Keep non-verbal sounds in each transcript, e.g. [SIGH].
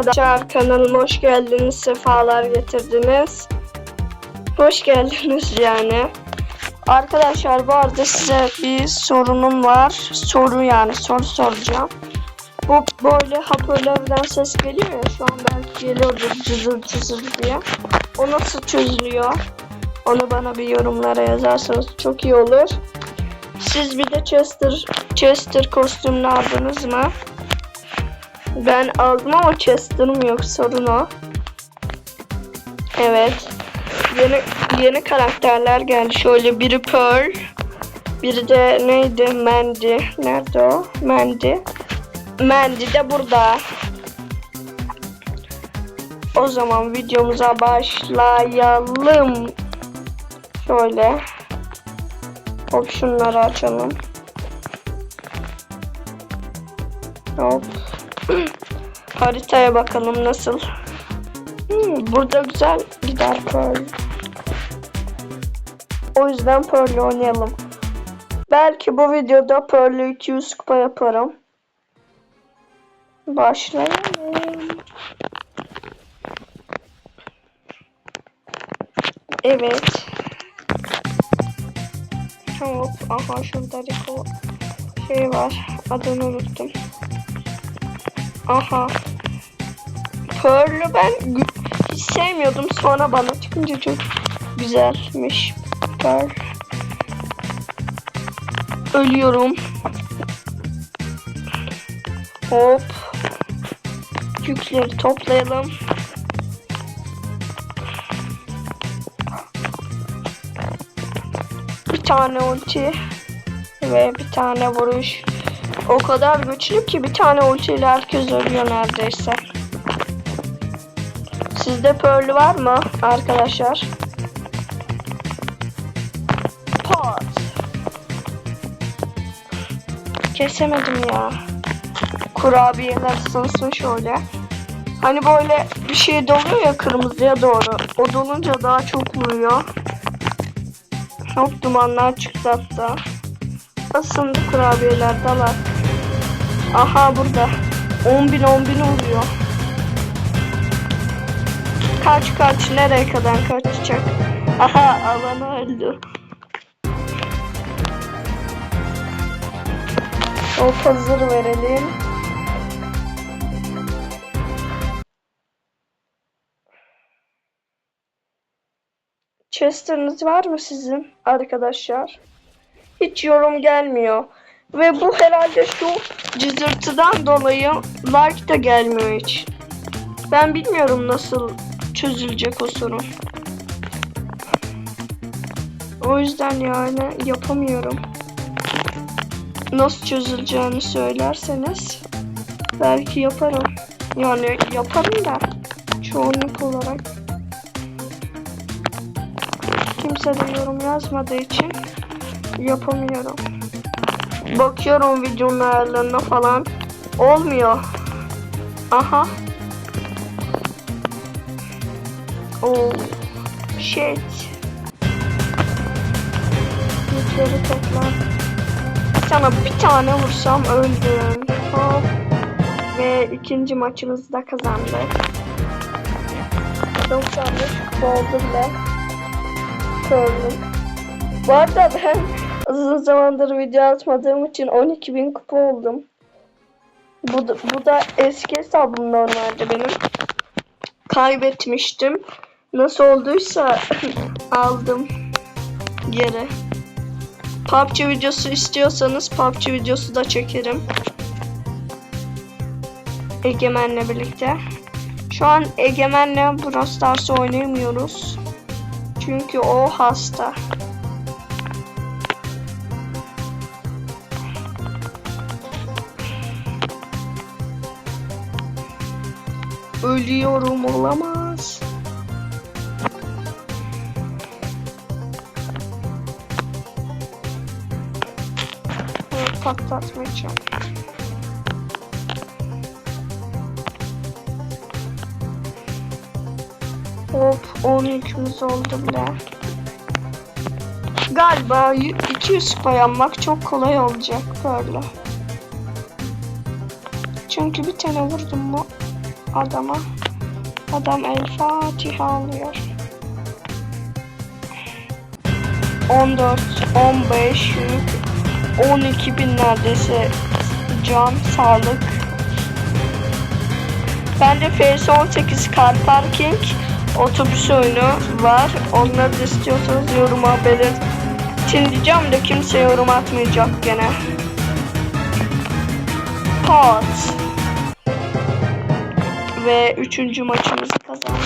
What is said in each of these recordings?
Arkadaşlar kanalıma hoş geldiniz, sefalar getirdiniz. Hoş geldiniz yani. Arkadaşlar bu arada size bir sorunum var. Soru yani soru soracağım. Bu böyle hoparlörden ses geliyor ya şu an belki geliyordur cızır cızır diye. O nasıl çözülüyor? Onu bana bir yorumlara yazarsanız çok iyi olur. Siz bir de Chester Chester kostümünü aldınız mı? Ben aldım ama Chester'ım yok sorun o. Evet. Yeni yeni karakterler geldi. Şöyle biri Pearl. Biri de neydi? Mandy. Nerede o? Mandy. Mandy de burada. O zaman videomuza başlayalım. Şöyle. Hop şunları açalım. Hop. Haritaya bakalım nasıl. Hmm, burada güzel gider Pearl. O yüzden Pearl oynayalım. Belki bu videoda Pearl'ü 200 kupa yaparım. Başlayalım. Evet. Hop. Aha şurada Rico şey var. Adını unuttum. Aha. Pearl'ü ben hiç sevmiyordum. Sonra bana çıkınca çok güzelmiş. Pearl. Ölüyorum. Hop. Yükleri toplayalım. Bir tane ulti ve bir tane vuruş. O kadar güçlü ki bir tane ultiyle herkes ölüyor neredeyse. Sizde Pearl var mı arkadaşlar? Pot. Kesemedim ya. Kurabiyeler ısınsın şöyle. Hani böyle bir şey doluyor ya kırmızıya doğru. O dolunca daha çok vuruyor. Çok dumanlar çıktı hatta. Isındı kurabiyeler dalar. Aha burada. 10 bin 10 bin oluyor. Kaç kaç nereye kadar kaçacak? Aha alanı öldü. Hop hazır verelim. Chester'ınız var mı sizin arkadaşlar? Hiç yorum gelmiyor. Ve bu herhalde şu cızırtıdan dolayı like da gelmiyor hiç. Ben bilmiyorum nasıl çözülecek o sorun. O yüzden yani yapamıyorum. Nasıl çözüleceğini söylerseniz belki yaparım. Yani yaparım da çoğunluk olarak. Kimse de yorum yazmadığı için yapamıyorum. Bakıyorum videonun ayarlarına falan. Olmuyor. Aha. Oh. Shit. Yükleri topla. Sana bir tane vursam öldüm. Hop. Ve ikinci maçımızı da kazandık. 95 kupa oldu bile. Gördüm. Bu arada ben uzun zamandır video atmadığım için 12.000 kupa oldum. Bu da, bu da eski hesabım normalde benim. Kaybetmiştim. Nasıl olduysa [CLEARS THROAT] aldım geri. PUBG videosu istiyorsanız PUBG videosu da çekerim. Egemen'le birlikte. Şu an Egemen'le Brawl Stars oynayamıyoruz. Çünkü o hasta. Ölüyorum olamaz. Evet, Patlatmayacağım. Hop 10 yükümüz oldu bile. Galiba 200 kupa yapmak çok kolay olacak böyle. Çünkü bir tane vurdum mu adama. Adam El Fatiha alıyor. 14, 15 yük, 12 bin neredeyse can, sağlık. Bende FS18 Car Parking otobüs oyunu var. Onları da istiyorsanız yoruma belirtin diyeceğim de kimse yorum atmayacak gene. Pot. Ve üçüncü maçımızı kazandık.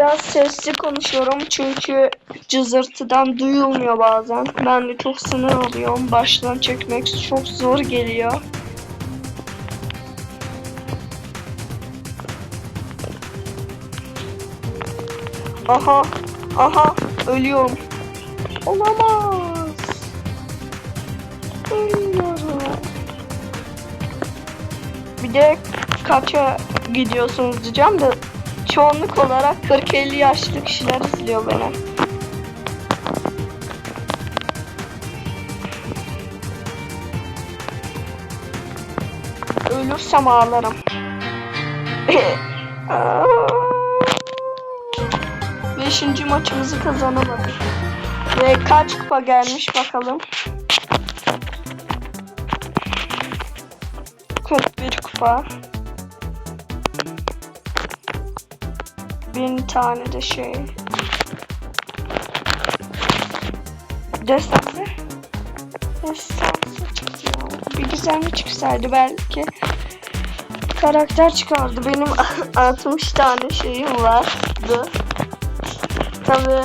Biraz sesli konuşuyorum çünkü cızırtıdan duyulmuyor bazen. Ben de çok sinir oluyorum. Baştan çekmek çok zor geliyor. Aha, aha, ölüyorum. Olamaz. Ölüyorum. Bir de kaça gidiyorsunuz diyeceğim de çoğunluk olarak 40-50 yaşlı kişiler izliyor beni. Ölürsem ağlarım. [LAUGHS] Beşinci maçımızı kazanamadık. Ve kaç kupa gelmiş bakalım. 41 kupa. Bin tane de şey. Destansı. Destansı çıkıyor. Bir gizemli çıksaydı belki. Karakter çıkardı. Benim [LAUGHS] 60 tane şeyim vardı. Tabi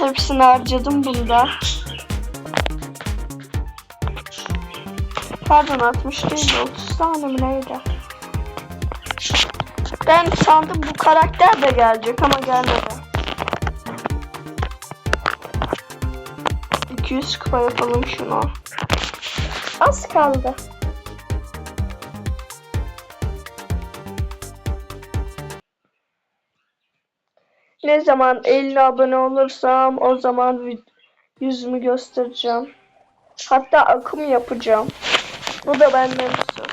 hepsini harcadım bunda. Pardon 60 değil de 30 tane mi neydi? Ben sandım bu karakter de gelecek ama gelmedi. 200 kupa yapalım şunu. Az kaldı. Ne zaman 50 abone olursam o zaman yüzümü göstereceğim. Hatta akım yapacağım. Bu da benden bir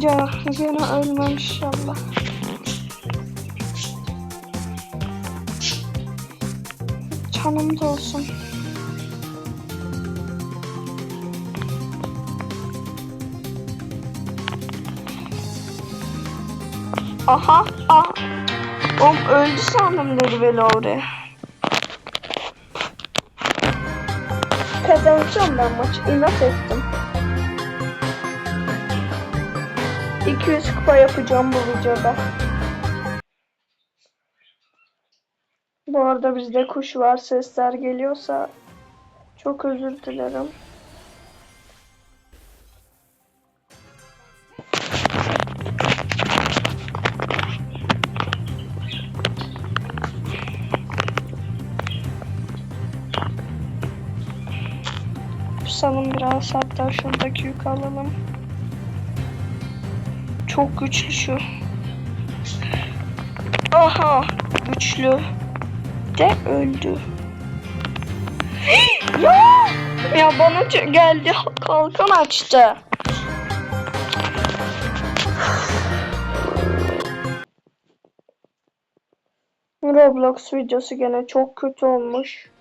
Ya yine ölmem inşallah. Canım da olsun. Aha, ah. Oğlum öldü sandım dedi Veloure. Kazanacağım ben maçı. İnat ettim. 200 kupa yapacağım bu videoda. Bu arada bizde kuş var. Sesler geliyorsa çok özür dilerim. Pusalım biraz hatta şuradaki yük alalım. Çok güçlü şu. Aha güçlü. De öldü. [GASPS] ya ya bana geldi kalkan açtı. [SIGHS] Roblox videosu gene çok kötü olmuş.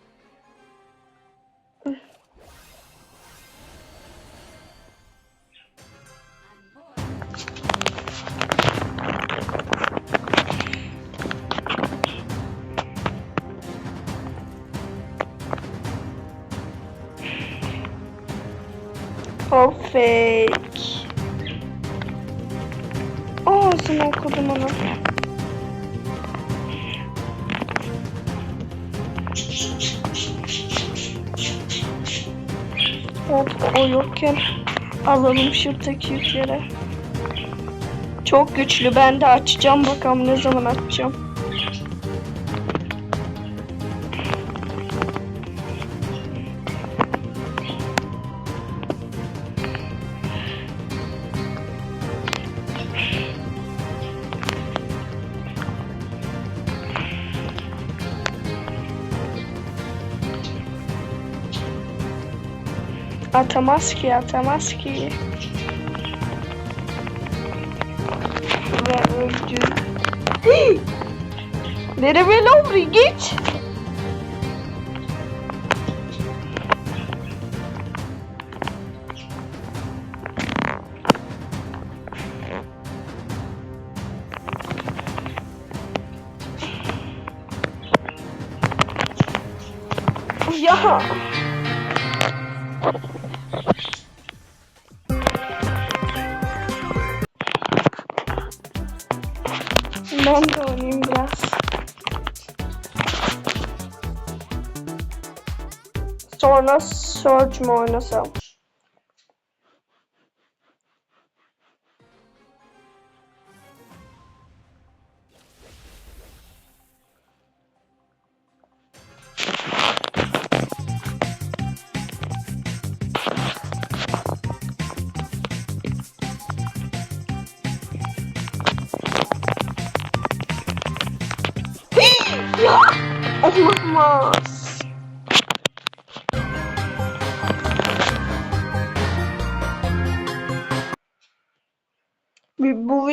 O fake. Ağzını okudum onu. Hop o yokken alalım şuradaki yükleri. Çok güçlü. Ben de açacağım bakalım ne zaman açacağım. Atamaz ki atamaz ki. Ve öldü. Nereye Lovri git. Sonra Surge mu oynasam? ya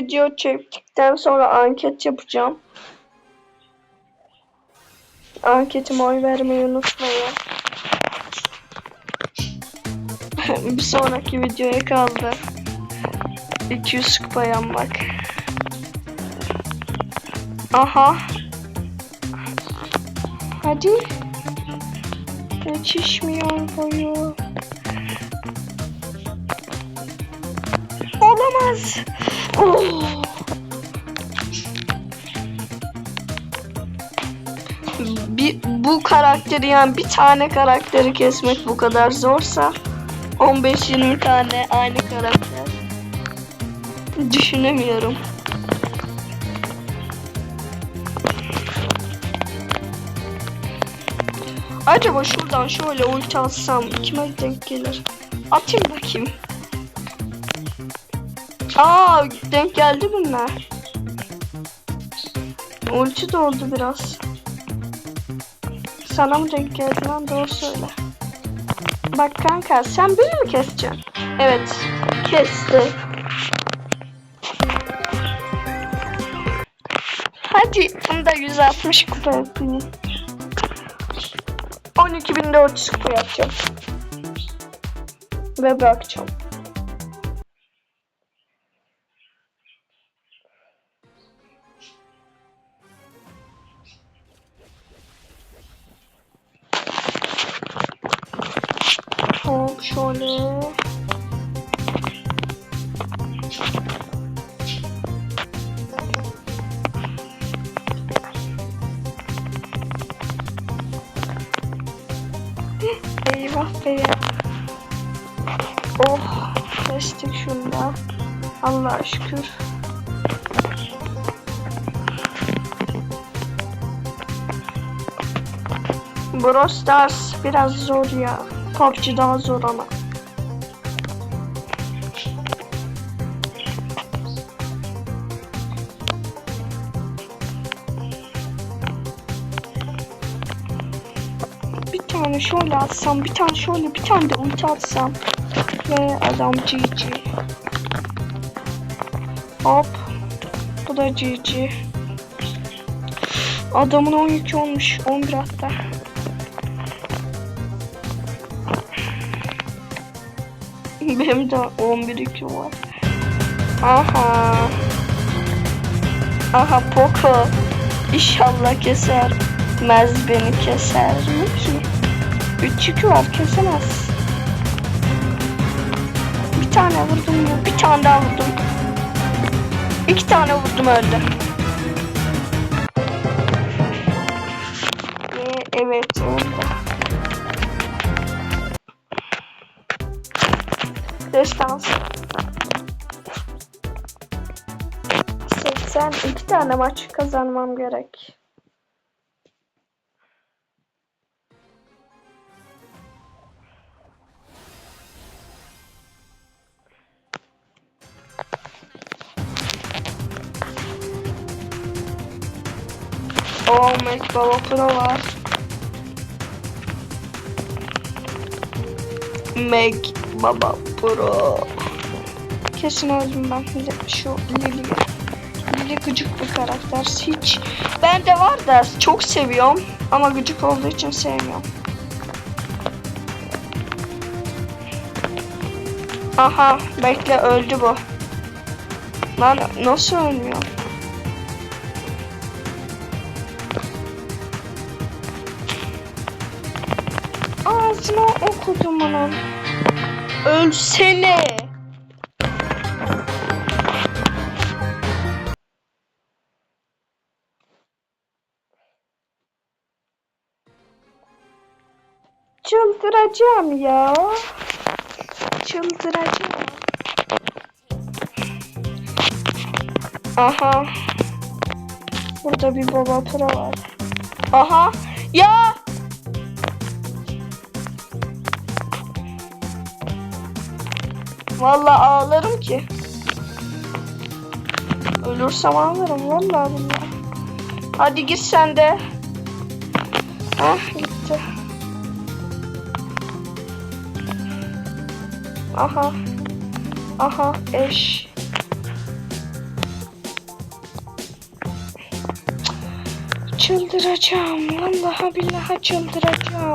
video çektikten sonra anket yapacağım. Anketime oy vermeyi unutmayın. [LAUGHS] bir sonraki videoya kaldı. 200 kupa yanmak. Aha. Hadi. Geçişmiyor boyu. Olamaz. Bir, bu karakteri yani bir tane karakteri kesmek bu kadar zorsa 15-20 tane aynı karakter düşünemiyorum. Acaba şuradan şöyle ulti atsam kime denk gelir? Atayım bakayım. Aa denk geldi bunlar. Ulti doldu biraz. Sana mı denk geldi lan doğru söyle. Bak kanka sen beni mi keseceksin? Evet kesti. Hadi bunu da 160 kupa yapayım. 12.400 kupa yapacağım. Ve bırakacağım. Hop şöyle. Eyvah be. Oh kestik şunu da. Allah'a şükür. Brawl Stars biraz zor ya. PUBG daha zor ama. Bir tane şöyle atsam, bir tane şöyle, bir tane de ulti atsam. Ve adam GG. Hop. Bu da GG. Adamın 12 olmuş. 11 hatta. [LAUGHS] Benim de 11 2 var. Aha. Aha Poco. İnşallah keser. Mez beni keser mi ki? 3 2 var kesemez. Bir tane vurdum mu? Bir tane daha vurdum. İki tane vurdum öldü. 82 tane maç kazanmam gerek. Oh Mac Baba Pro. Meg Baba pro. Kesin öldüm ben. Şu Lili. Lili gıcık bir karakter. Hiç. Ben de var da çok seviyorum. Ama gıcık olduğu için sevmiyorum. Aha bekle öldü bu. Lan nasıl ölmüyor? Ağzına okudum onun. Ölsene. Çıldıracağım ya. Çıldıracağım. Aha. Burada bir baba pro var. Aha. Ya. Vallahi ağlarım ki. Ölürsem ağlarım vallahi billahi. Hadi git sen de. Ah Aha. Aha eş. Çıldıracağım. Vallahi billahi çıldıracağım.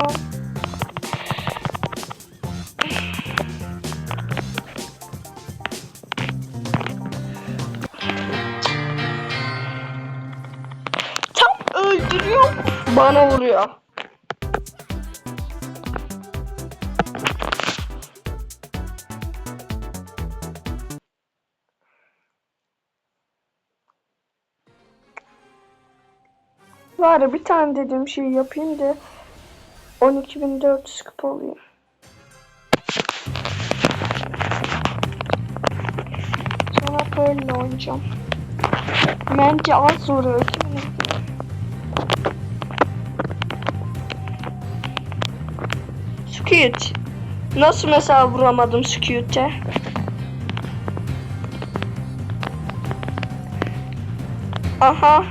Tam öldürüyor. Bana vuruyor. Var ya bir tane dediğim şeyi yapayım da 12.400 kupa olayım. Sonra böyle oynayacağım. Bence az zor. Squid. Nasıl mesela vuramadım Squid'e? Aha.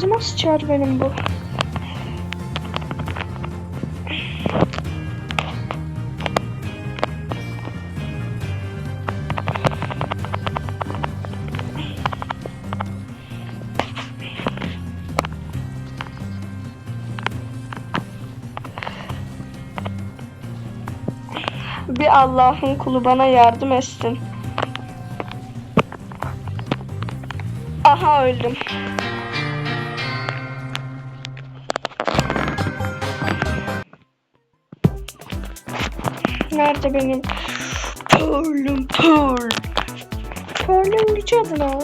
Ağzıma sıçar benim bu. Bir Allah'ın kulu bana yardım etsin. Aha öldüm. Nerede benim Pearl'üm Pearl? Pearl'ün gücü adı ne?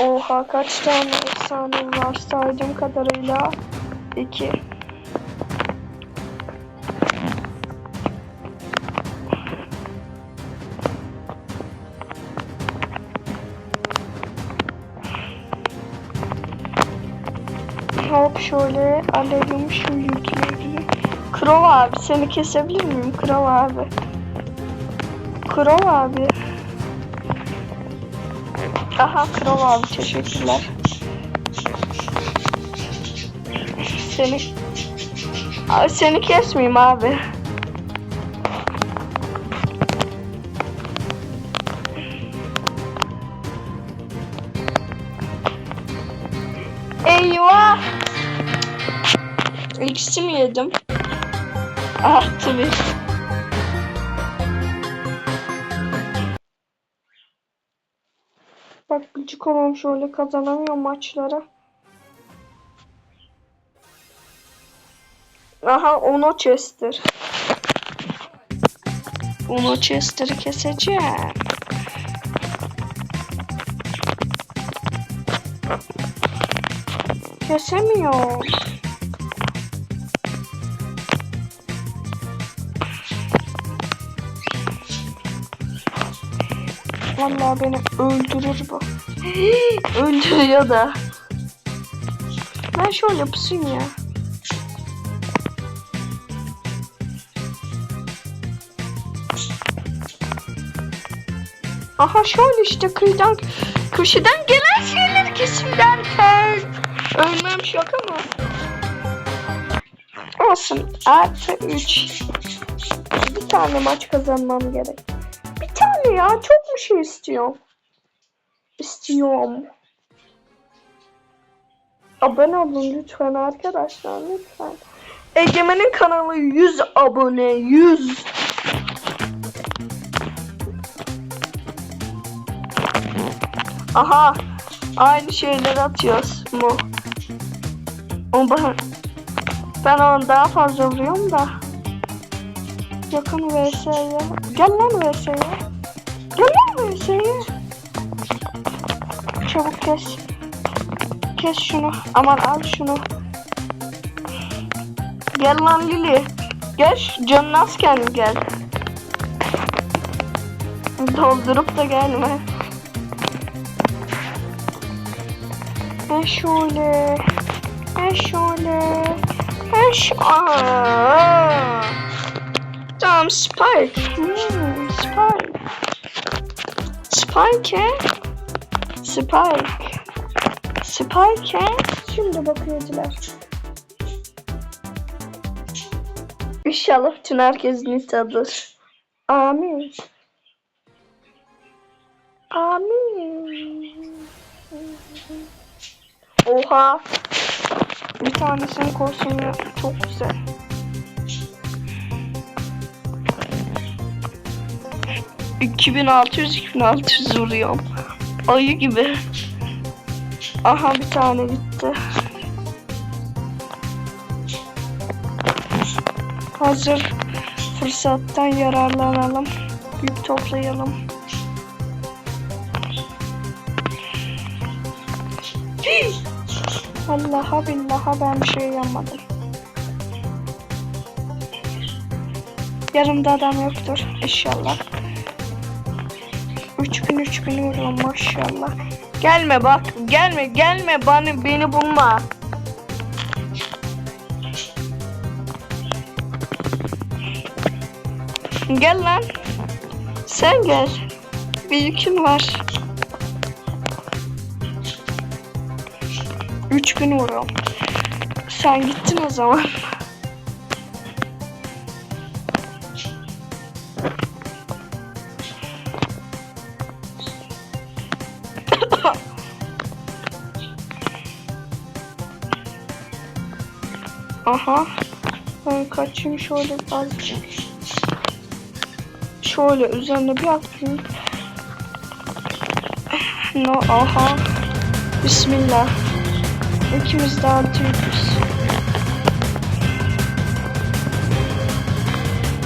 Oha kaç tane efsane var saydığım kadarıyla. 2 şöyle alalım şu yükleri. Krov abi seni kesebilir miyim Krov abi? Krov abi. Aha Krov abi teşekkürler. Seni Abi seni kesmeyeyim abi. Eyvah! İkisi mi yedim? Ah tabii. Bak gıcık olan şöyle kazanamıyor maçlara. Aha Uno Chester. Uno Chester'ı keseceğim. Kesemiyor. Vallahi beni öldürür bu. [GASPS] Öldürüyor da. Ben şöyle pusayım ya. Aha şöyle işte kıyıdan köşeden gelen şeyler kesim derken ölmem şaka mı? Olsun artı 3 bir tane maç kazanmam gerek. Ya çok mu şey istiyorum? İstiyorum. Abone olun lütfen arkadaşlar lütfen. Egemen'in kanalı 100 abone 100. Aha aynı şeyleri atıyoruz mu? Ama ben, onu daha fazla vuruyorum da. Yakın vs'ye. Gel lan vs'ye. Gel lan vs'ye. Çabuk kes. Kes şunu. Aman al şunu. Gel lan Lili. Gel canın azken gel. Doldurup da gelme. Ha şöyle. Ha şöyle. Ha şöyle. Tamam Spike. Hmm, Spike. Spike. Spike. Spike. Şimdi bakıyordular. İnşallah bütün herkes nitadır. Amin. Amin. Oha. Bir tanesinin kostümü çok güzel. ...2600 2600 vuruyorum. Ayı gibi. Aha bir tane gitti. Hazır fırsattan yararlanalım. Yük toplayalım. Hii! Vallahi billahi ben bir şey yapmadım. Yanımda adam yoktur inşallah. Üç gün üç gün vuruyorum maşallah. Gelme bak gelme gelme bana beni bulma. Gel lan. Sen gel. Bir yükün var. Üç gün vuruyorum. Sen gittin o zaman. Aha. Ben kaçayım şöyle azıcık. Şöyle üzerine bir atayım. No, aha. Bismillah. İkimiz de atıyoruz.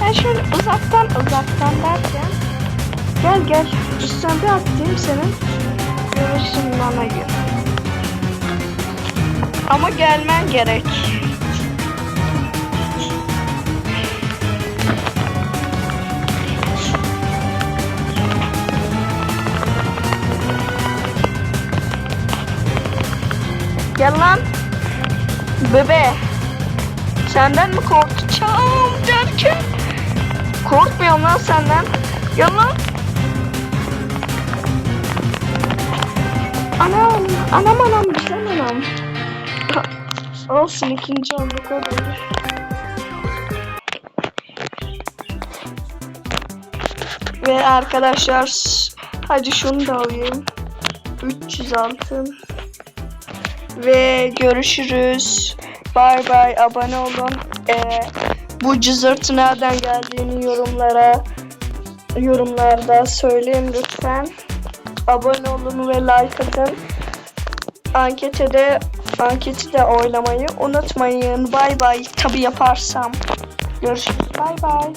Ben şöyle uzaktan uzaktan derken Gel gel üstten bir atayım senin Görürsün bana gel Ama gelmen gerek Gel lan. Bebe. Senden mi korkacağım derken? Korkmuyorum lan senden. Gel lan. Anam. Anam anam güzel anam. Olsun ikinci olduk hadi. Ve arkadaşlar hadi şunu da alayım. 300 altın. Ve görüşürüz. Bay bay. Abone olun. Ee, bu cızırtı nereden geldiğini yorumlara yorumlarda söyleyin lütfen. Abone olun ve like atın. Ankete de anketi de oylamayı unutmayın. Bay bay. Tabi yaparsam. Görüşürüz. Bay bay.